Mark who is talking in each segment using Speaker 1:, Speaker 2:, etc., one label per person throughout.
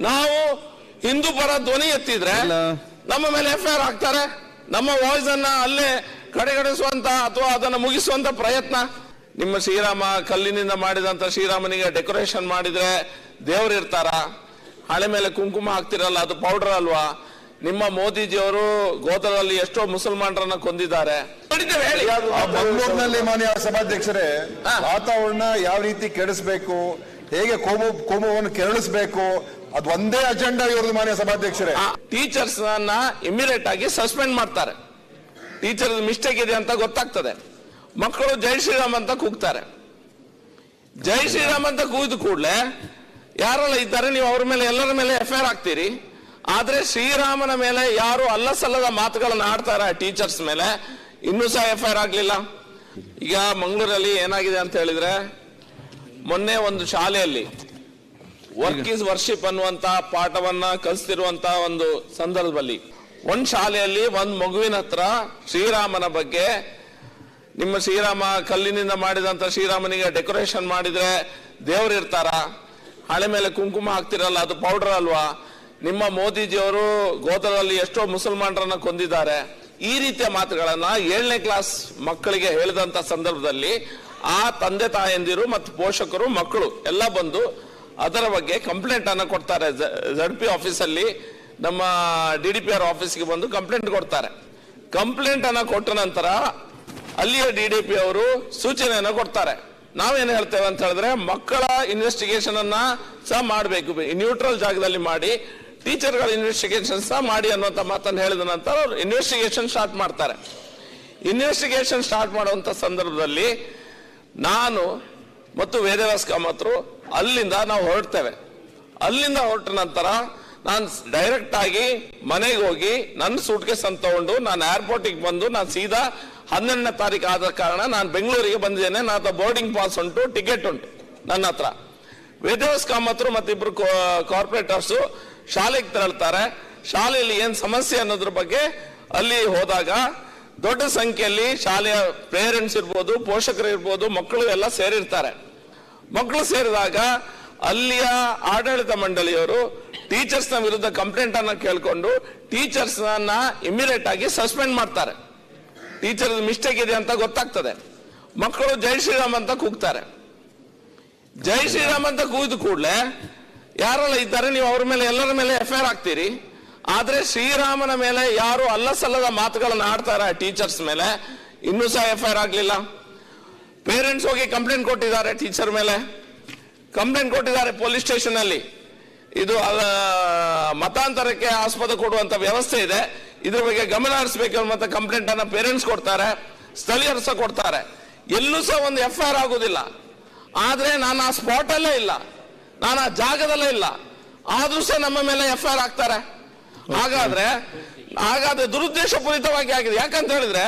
Speaker 1: ನಾವು ಹಿಂದೂ ಪರ ಧ್ವನಿ ಎತ್ತಿದ್ರೆ ನಮ್ಮ ಮೇಲೆ ಎಫ್ ಐ ಆರ್ ಹಾಕ್ತಾರೆ. ನಮ್ಮ ವಾಯ್ಸ್ ಅನ್ನ ಅಲ್ಲೇ ಕಡೆಗಣಿಸುವಂತ ಅಥವಾ ಅದನ್ನು ಮುಗಿಸುವಂತ ಪ್ರಯತ್ನ. ನಿಮ್ಮ ಶ್ರೀರಾಮ ಕಲ್ಲಿನಿಂದ ಮಾಡಿದಂತ ಶ್ರೀರಾಮನಿಗೆ ಡೆಕೋರೇಷನ್ ಮಾಡಿದ್ರೆ ದೇವ್ರು ಇರ್ತಾರ. ಹಳೆ ಮೇಲೆ ಕುಂಕುಮ ಹಾಕ್ತಿರಲ್ಲ ಅದು ಪೌಡರ್ ಅಲ್ವಾ? ನಿಮ್ಮ ಮೋದಿಜಿಯವರು ಗೋತ್ರದಲ್ಲಿ ಎಷ್ಟೋ ಮುಸಲ್ಮಾನರನ್ನ ಕೊಂದಿದ್ದಾರೆ. ಬೆಂಗಳೂರಿನಲ್ಲಿ ಹೇಳಿ.
Speaker 2: ಆ ಮಂಗಳೂರಿನಲ್ಲಿ ಮಾನ್ಯ ಸಭಾಧ್ಯಕ್ಷರೇ. ವಾತಾವರಣ ಯಾವ ರೀತಿ ಕೆಡಿಸ್ಬೇಕು ಹೇಗೆ ಕೋಮು ಕೋಮುವನ್ನು ಕೆರಳಿಸ್ಬೇಕು ಅದು ಒಂದೇ ಅಜೆಂಡಾ ಇವ್ರದ್ದು ಮಾನ್ಯ ಸಭಾಧ್ಯಕ್ಷರೇ.
Speaker 1: ಟೀಚರ್ಸ್ ಇಮಿಡಿಯೇಟ್ ಆಗಿ ಸಸ್ಪೆಂಡ್ ಮಾಡ್ತಾರೆ. ಟೀಚರ್ ಮಿಸ್ಟೇಕ್ ಇದೆ ಅಂತ ಗೊತ್ತಾಗ್ತದೆ. ಮಕ್ಕಳು ಜೈ ಶ್ರೀರಾಮ್ ಅಂತ ಕೂಗ್ತಾರೆ. ಜೈ ಶ್ರೀರಾಮ್ ಅಂತ ಕೂಗಿದ ಕೂಡಲೇ ಯಾರೆಲ್ಲ ಇದ್ದಾರೆ, ನೀವು ಅವ್ರ ಮೇಲೆ, ಎಲ್ಲರ ಮೇಲೆ ಎಫ್ ಐ ಆರ್ ಹಾಕ್ತೀರಿ? ಆದ್ರೆ ಶ್ರೀರಾಮನ ಮೇಲೆ ಯಾರು ಅಲ್ಲ ಸಲ್ಲದ ಮಾತುಗಳನ್ನ ಆಡ್ತಾರೆ ಟೀಚರ್ಸ್ ಮೇಲೆ? ಇನ್ನೂ ಸಹ ಎಫ್ ಐ ಆಗ್ಲಿಲ್ಲ. ಈಗ ಮಂಗಳೂರಲ್ಲಿ ಏನಾಗಿದೆ ಅಂತ ಹೇಳಿದ್ರೆ, ಮೊನ್ನೆ ಒಂದು ಶಾಲೆಯಲ್ಲಿ ವರ್ಕ್ ಇಸ್ ವರ್ಷಿಪ್ ಅನ್ನುವಂತ ಪಾಠವನ್ನ ಕಲಿಸ್ತಿರುವಂತ ಒಂದು ಸಂದರ್ಭದಲ್ಲಿ. ಒಂದ್ ಶಾಲೆಯಲ್ಲಿ ಒಂದ್ ಮಗುವಿನ ಹತ್ರ ಶ್ರೀರಾಮನ ಬಗ್ಗೆ, ನಿಮ್ಮ ಶ್ರೀರಾಮ ಕಲ್ಲಿನಿಂದ ಮಾಡಿದಂತ ಶ್ರೀರಾಮನಿಗೆ ಡೆಕೋರೇಷನ್ ಮಾಡಿದ್ರೆ ದೇವ್ರು ಇರ್ತಾರ, ಹಳೆ ಮೇಲೆ ಕುಂಕುಮ ಹಾಕ್ತಿರಲ್ಲ, ಅದು ಪೌಡರ್ ಅಲ್ವಾ? ನಿಮ್ಮ ಮೋದಿಜಿಯವರು ಗೋತ್ರದಲ್ಲಿ ಎಷ್ಟೋ ಮುಸಲ್ಮಾನರನ್ನ ಕೊಂದಿದ್ದಾರೆ. ಈ ರೀತಿಯ ಮಾತುಗಳನ್ನ ಏಳನೇ ಕ್ಲಾಸ್ ಮಕ್ಕಳಿಗೆ ಹೇಳಿದಂತ ಸಂದರ್ಭದಲ್ಲಿ ಆ ತಂದೆ ತಾಯಂದಿರು ಮತ್ತು ಪೋಷಕರು, ಮಕ್ಕಳು ಎಲ್ಲ ಬಂದು ಅದರ ಬಗ್ಗೆ ಕಂಪ್ಲೇಂಟ್ ಅನ್ನು ಕೊಡ್ತಾರೆ. ಝಡ್ ಪಿ ಆಫೀಸಲ್ಲಿ ನಮ್ಮ ಡಿ ಡಿ ಪಿ ಆರ್ ಆಫೀಸ್ಗೆ ಬಂದು ಕಂಪ್ಲೇಂಟ್ ಕೊಡ್ತಾರೆ. ಕಂಪ್ಲೇಂಟ್ ಅನ್ನ ಕೊಟ್ಟ ನಂತರ ಅಲ್ಲಿಯ ಡಿ ಡಿ ಪಿ ಅವರು ಸೂಚನೆಯನ್ನು ಕೊಡ್ತಾರೆ. ನಾವೇನು ಹೇಳ್ತೇವೆ ಅಂತ ಹೇಳಿದ್ರೆ ಮಕ್ಕಳ ಇನ್ವೆಸ್ಟಿಗೇಷನ್ ಅನ್ನ ಸಹ ಮಾಡಬೇಕು. ನ್ಯೂಟ್ರಲ್ ಜಾಗದಲ್ಲಿ ಮಾಡಿ ಟೀಚರ್ಗಳ ಇನ್ವೆಸ್ಟಿಗೇಷನ್ ಸಹ ಮಾಡಿ ಅನ್ನುವಂಥ ಮಾತನ್ನು ಹೇಳಿದ ನಂತರ ಅವರು ಇನ್ವೆಸ್ಟಿಗೇಷನ್ ಸ್ಟಾರ್ಟ್ ಮಾಡ್ತಾರೆ. ಇನ್ವೆಸ್ಟಿಗೇಷನ್ ಸ್ಟಾರ್ಟ್ ಮಾಡುವಂಥ ಸಂದರ್ಭದಲ್ಲಿ ನಾನು ಮತ್ತು ವೇದವ್ಯಾಸ ಕಾಮತ್ರು ಅಲ್ಲಿಂದ ನಾವು ಹೊರಡ್ತೇವೆ. ಅಲ್ಲಿಂದ ಹೊರಟ ನಂತರ ನಾನು ಡೈರೆಕ್ಟ್ ಆಗಿ ಮನೆಗೆ ಹೋಗಿ ನನ್ನ ಸೂಟ್ ಕೇಸ್ ಅಂತ ತಗೊಂಡು ನಾನು ಏರ್ಪೋರ್ಟಿಗೆ ಬಂದು ನಾನು ಸೀದಾ ಹನ್ನೆರಡನೇ ತಾರೀಕು ಆದ ಕಾರಣ ನಾನು ಬೆಂಗಳೂರಿಗೆ ಬಂದಿದ್ದೇನೆ. ನನ್ನ ಬೋರ್ಡಿಂಗ್ ಪಾಸ್ ಉಂಟು ಟಿಕೆಟ್ ಉಂಟು ನನ್ನ ಹತ್ರ. ವೇದವ್ಯಾಸ ಕಾಮತ್ರು ಮತ್ತಿಬ್ರು ಕಾರ್ಪೊರೇಟರ್ಸ್ ಶಾಲೆಗೆ ತೆರಳ್ತಾರೆ. ಶಾಲೆಯಲ್ಲಿ ಏನ್ ಸಮಸ್ಯೆ ಅನ್ನೋದ್ರ ಬಗ್ಗೆ ಅಲ್ಲಿ ಹೋದಾಗ ದೊಡ್ಡ ಸಂಖ್ಯೆಯಲ್ಲಿ ಶಾಲೆಯ ಪೇರೆಂಟ್ಸ್ ಇರ್ಬೋದು ಪೋಷಕರು ಇರ್ಬೋದು ಮಕ್ಕಳು ಎಲ್ಲ ಸೇರಿರ್ತಾರೆ. ಮಕ್ಕಳು ಸೇರಿದಾಗ ಅಲ್ಲಿಯ ಆಡಳಿತ ಮಂಡಳಿಯವರು ಟೀಚರ್ಸ್ನ ವಿರುದ್ಧ ಕಂಪ್ಲೇಂಟ್ ಅನ್ನ ಕೇಳಿಕೊಂಡು ಟೀಚರ್ಸ್ ಅನ್ನ ಇಮಿಡಿಯೇಟ್ ಆಗಿ ಸಸ್ಪೆಂಡ್ ಮಾಡ್ತಾರೆ. ಟೀಚರ್ ಮಿಸ್ಟೇಕ್ ಇದೆ ಅಂತ ಗೊತ್ತಾಗ್ತದೆ. ಮಕ್ಕಳು ಜೈ ಶ್ರೀರಾಮ್ ಅಂತ ಕೂಗ್ತಾರೆ. ಜೈ ಶ್ರೀರಾಮ್ ಅಂತ ಕೂಗಿದ ಕೂಡಲೇ ಯಾರೆಲ್ಲ ಇದ್ದಾರೆ, ನೀವು ಅವ್ರ ಮೇಲೆ, ಎಲ್ಲರ ಮೇಲೆ ಎಫ್ ಐ ಆರ್ ಹಾಕ್ತೀರಿ? ಆದ್ರೆ ಶ್ರೀರಾಮನ ಮೇಲೆ ಯಾರು ಅಲ್ಲ ಸಲ್ಲದ ಮಾತುಗಳನ್ನ ಆಡ್ತಾರೆ ಟೀಚರ್ಸ್ ಮೇಲೆ? ಇನ್ನೂ ಸಹ ಎಫ್ ಐ ಆರ್ ಆಗ್ಲಿಲ್ಲ. ಪೇರೆಂಟ್ಸ್ ಹೋಗಿ ಕಂಪ್ಲೇಂಟ್ ಕೊಟ್ಟಿದ್ದಾರೆ ಟೀಚರ್ ಮೇಲೆ. ಕಂಪ್ಲೇಂಟ್ ಕೊಟ್ಟಿದ್ದಾರೆ ಪೊಲೀಸ್ ಸ್ಟೇಷನ್ ಅಲ್ಲಿ. ಇದು ಮತಾಂತರಕ್ಕೆ ಆಸ್ಪದ ಕೊಡುವಂತ ವ್ಯವಸ್ಥೆ ಇದೆ. ಇದ್ರ ಬಗ್ಗೆ ಗಮನ ಹರಿಸಬೇಕು ಅನ್ನುವಂಥ ಕಂಪ್ಲೇಂಟ್ ಅನ್ನ ಪೇರೆಂಟ್ಸ್ ಕೊಡ್ತಾರೆ, ಸ್ಥಳೀಯರು ಸಹ ಕೊಡ್ತಾರೆ. ಎಲ್ಲೂ ಸಹ ಒಂದು ಎಫ್ ಐ ಆರ್ ಆಗುದಿಲ್ಲ. ಆದ್ರೆ ನಾನು ಆ ಸ್ಪಾಟ್ ಅಲ್ಲೇ ಇಲ್ಲ. ನಾನು ಆ ಜಾಗದಲ್ಲೇ ಇಲ್ಲ. ಆದ್ರೂ ಸಹ ನಮ್ಮ ಮೇಲೆ ಎಫ್ ಐ ಆರ್ ಹಾಕ್ತಾರೆ. ಹಾಗಾದ್ರೆ ಹಾಗಾದ್ರೆ ದುರುದ್ದೇಶಪೂರಿತವಾಗಿ ಆಗಿದೆ. ಯಾಕಂತ ಹೇಳಿದ್ರೆ,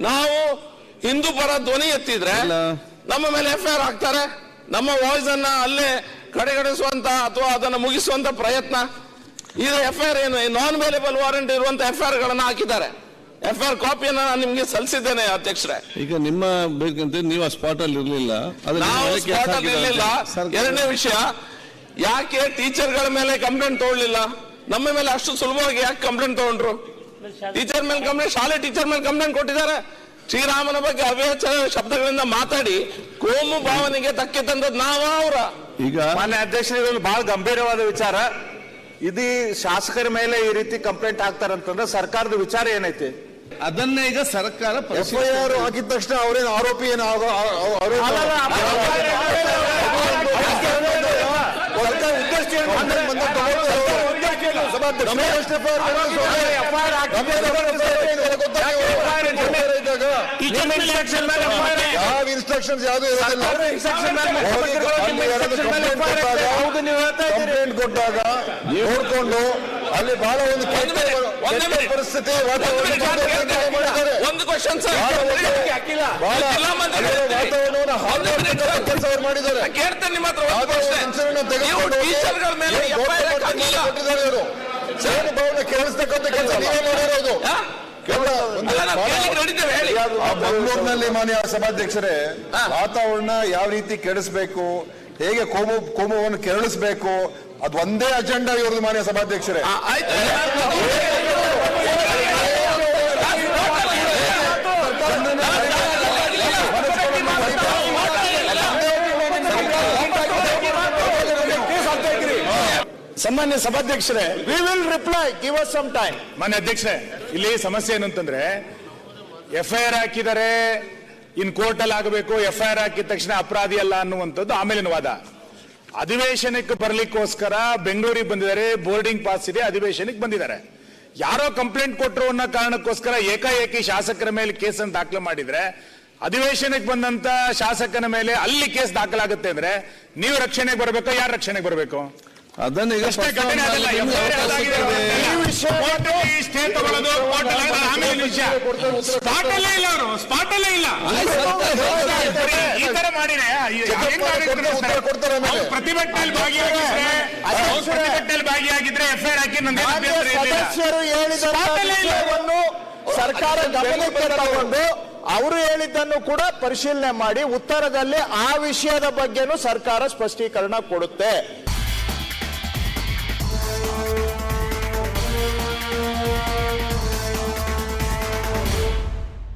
Speaker 1: ನಾವು ಹಿಂದೂ ಪರ ಧ್ವನಿ ಎತ್ತಿದ್ರೆ ನಮ್ಮ ಮೇಲೆ ಎಫ್ ಐ ಆರ್ ಹಾಕ್ತಾರೆ. ನಮ್ಮ ವಾಯ್ಸ್ ಅನ್ನ ಅಲ್ಲೇ ಕಡೆಗಣಿಸುವಂತ ಅಥವಾ ಅದನ್ನ ಮುಗಿಸುವಂತ ಪ್ರಯತ್ನ. ಇದು ಎಫ್ ಐ ಆರ್ ಏನು? ನಾನ್ ವೇಲೇಬಲ್ ವಾರಂಟ್ ಇರುವಂತ ಎಫ್ ಐ ಆರ್ ಗಳನ್ನ ಹಾಕಿದ್ದಾರೆ. ಎಫ್ ಐ ಆರ್ ಕಾಪಿಯನ್ನ ನಾನು ನಿಮ್ಗೆ ಸಲ್ಲಿಸಿದ್ದೇನೆ ಅಧ್ಯಕ್ಷರೇ.
Speaker 3: ಈಗ ನಿಮ್ಮ ಬೇಕಂತ ನೀವು ಆ ಸ್ಪಾಟ್ ಅಲ್ಲಿ ಇರಲಿಲ್ಲ.
Speaker 1: ನಾವು ಸ್ಪಾಟ್ ಅಲ್ಲಿ ಇರ್ಲಿಲ್ಲ. ಎರಡನೇ ವಿಷಯ ಯಾಕೆ ಟೀಚರ್ಗಳ ಮೇಲೆ ಕಂಪ್ಲೇಂಟ್ ತಗೊಳ್ಳಿಲ್ಲ ನಮ್ಮ ಮೇಲೆ ಅಷ್ಟು ಸುಲಭವಾಗಿ ಯಾಕೆ ಕಂಪ್ಲೇಂಟ್ ತಗೊಂಡ್ರು? ಟೀಚರ್ ಮೇಲೆ ಕಂಪ್ಲೇಂಟ್ ಶಾಲೆ ಟೀಚರ್ ಮೇಲೆ ಕಂಪ್ಲೇಂಟ್ ಕೊಟ್ಟಿದ್ದಾರೆ. ಶ್ರೀರಾಮನ ಬಗ್ಗೆ ಅವ್ಯಾಚ ಶಬ್ದಗಳಿಂದ ಮಾತಾಡಿ ಕೋಮು ಭಾವನೆಗೆ ಧಕ್ಕೆ ತಂದದ್ ನಾವ ಅವರ
Speaker 3: ಈಗ
Speaker 4: ಮಾನ್ಯ ಅಧ್ಯಕ್ಷ ಬಹಳ ಗಂಭೀರವಾದ ವಿಚಾರ ಇದು ಶಾಸಕರ ಮೇಲೆ ಈ ರೀತಿ ಕಂಪ್ಲೇಂಟ್ ಹಾಕ್ತಾರಂತಂದ್ರೆ ಸರ್ಕಾರದ ವಿಚಾರ ಏನೈತಿ
Speaker 3: ಅದನ್ನ ಈಗ ಸರ್ಕಾರ
Speaker 2: ಎಫ್ಐಆರ್ ಹಾಕಿದ ತಕ್ಷಣ ಅವ್ರೇನು ಆರೋಪಿ ಏನು ಉದ್ದೇಶ ಯಾವ ಇನ್ಸ್ಟ್ರಕ್ಷನ್ಸ್ ಯಾವುದು ಇರೋದಿಲ್ಲ ಇನ್ಸ್ಟ್ರಕ್ಷನ್ ಮೇಲೆ ಕಂಪ್ಲೇಂಟ್ ಕೊಟ್ಟಾಗ ಕಂಪ್ಲೇಂಟ್ ಕೊಟ್ಟಾಗ ನೋಡ್ಕೊಂಡು ಅಲ್ಲಿ ಬಹಳ ಒಂದು ಕೆಟ್ಟ ಪರಿಸ್ಥಿತಿ
Speaker 1: ಒಂದು ಕ್ವಶನ್ ಸರ್
Speaker 2: ಬಹಳ. ವಾತಾವರಣವನ್ನು ಹಾಳು. ಕೆಲಸ ಅವ್ರು ಮಾಡಿದ್ದಾರೆ.
Speaker 1: ಕೇಳ್ತೇನೆ ನಿಮ್ಮ ಹತ್ರ ನೀವು
Speaker 2: ತೆಗೆದುಕೊಂಡು
Speaker 1: ಟೀಚರ್ಗಳ ಮೇಲೆ
Speaker 2: ಕೊಟ್ಟಿದ್ದಾರೆ ಇವರು ಏನು ಭಾವನೆ ಕೇಳಿಸ್ತಕ್ಕಂಥ ಕೆಲಸ ನೀವೇ ಮಾಡಿರೋದು. ಬೆಂಗಳೂರಿನಲ್ಲಿ ಮಾನ್ಯ ಸಭಾಧ್ಯಕ್ಷರೇ ವಾತಾವರಣ ಯಾವ ರೀತಿ ಕೆಡಿಸ್ಬೇಕು ಹೇಗೆ ಕೋಮು ಕೋಮುವನ್ನು ಕೆರಳಿಸ್ಬೇಕು ಅದು ಒಂದೇ ಅಜೆಂಡಾ ಇವ್ರದ್ದು ಮಾನ್ಯ ಸಭಾಧ್ಯಕ್ಷರೇ.
Speaker 5: ಸನ್ಮಾನ್ಯ ಸಭಾಧ್ಯಕ್ಷರೇ we will reply give us some time
Speaker 6: ಮಾನ್ಯ ಅಧ್ಯಕ್ಷರೇ, ಇಲ್ಲಿ ಸಮಸ್ಯೆ ಏನು ಅಂತಂದ್ರೆ ಎಫ್ ಐ ಆರ್ ಹಾಕಿದರೆ ಇನ್ ಕೋರ್ಟ್ ಅಲ್ಲಿ ಆಗಬೇಕು ಎಫ್ ಐ ಆರ್ ಹಾಕಿದ ತಕ್ಷಣ ಅಪರಾಧಿ ಅಲ್ಲ ಅನ್ನುವಂಥದ್ದು ಆಮೇಲಿನ ವಾದ. ಅಧಿವೇಶನಕ್ಕೆ ಬರ್ಲಿಕ್ಕೋಸ್ಕರ ಬೆಂಗಳೂರಿಗೆ ಬಂದಿದ್ದಾರೆ, ಬೋರ್ಡಿಂಗ್ ಪಾಸ್ ಇದೆ, ಅಧಿವೇಶನಕ್ಕೆ ಬಂದಿದ್ದಾರೆ. ಯಾರೋ ಕಂಪ್ಲೇಂಟ್ ಕೊಟ್ಟರು ಅನ್ನೋ ಕಾರಣಕ್ಕೋಸ್ಕರ ಏಕಾಏಕಿ ಶಾಸಕರ ಮೇಲೆ ಕೇಸನ್ನು ದಾಖಲು ಮಾಡಿದ್ರೆ, ಅಧಿವೇಶನಕ್ಕೆ ಬಂದಂತ ಶಾಸಕನ ಮೇಲೆ ಅಲ್ಲಿ ಕೇಸ್ ದಾಖಲಾಗುತ್ತೆ ಅಂದ್ರೆ, ನೀವು ರಕ್ಷಣೆಗೆ ಬರಬೇಕು, ಯಾರು ರಕ್ಷಣೆಗೆ ಬರಬೇಕು?
Speaker 3: ಅದನ್ನ ಈಗ
Speaker 6: ಅಷ್ಟೇ ಘಟನೆ ಆಗಲ್ಲ.
Speaker 3: ಮಾಡಲಿಕ್ಕೆ
Speaker 6: FIR
Speaker 3: ಅವಕಾಶ
Speaker 6: ಆಗಿದೆ.
Speaker 3: ಇದೆ.
Speaker 6: ಈ ವಿಷಯ ಕೋರ್ಟಲ್ಲಿ ಸ್ಟೇ ತಗೊಳ್ಳೋದು, ಕೋರ್ಟಲ್ಲಿ ಆಗೋದು ಆಮೇಲಿನ ವಿಷಯ. ಸ್ಪಾಟ್ ಅಲ್ಲೇ ಇಲ್ಲ ಅವರು ಸ್ಪಾಟ್ ಅಲ್ಲೇ ಇಲ್ಲ ಈ ತರ ಮಾಡಿದ್ರೆ ಪ್ರತಿಭಟನೆಯಲ್ಲಿ ಭಾಗಿಯಾಗಿದ್ರೆ ಪ್ರತಿಭಟನೆಯಲ್ಲಿ ಭಾಗಿಯಾಗಿದ್ರೆ ಎಫ್ ಐ ಆರ್ ಹಾಕಿ ನಂದು
Speaker 5: ಸದಸ್ಯರು ಹೇಳಿದ
Speaker 6: Spot ಇಲ್ಲ.
Speaker 5: ವಿಷಯವನ್ನು ಸರ್ಕಾರ ಗಮನಕ್ಕೆ ತಗೊಂಡು ಅವರು ಹೇಳಿದ್ದನ್ನು ಕೂಡ ಪರಿಶೀಲನೆ ಮಾಡಿ ಉತ್ತರದಲ್ಲಿ ಆ ವಿಷಯದ ಬಗ್ಗೆನೂ ಸರ್ಕಾರ ಸ್ಪಷ್ಟೀಕರಣ ಕೊಡುತ್ತೆ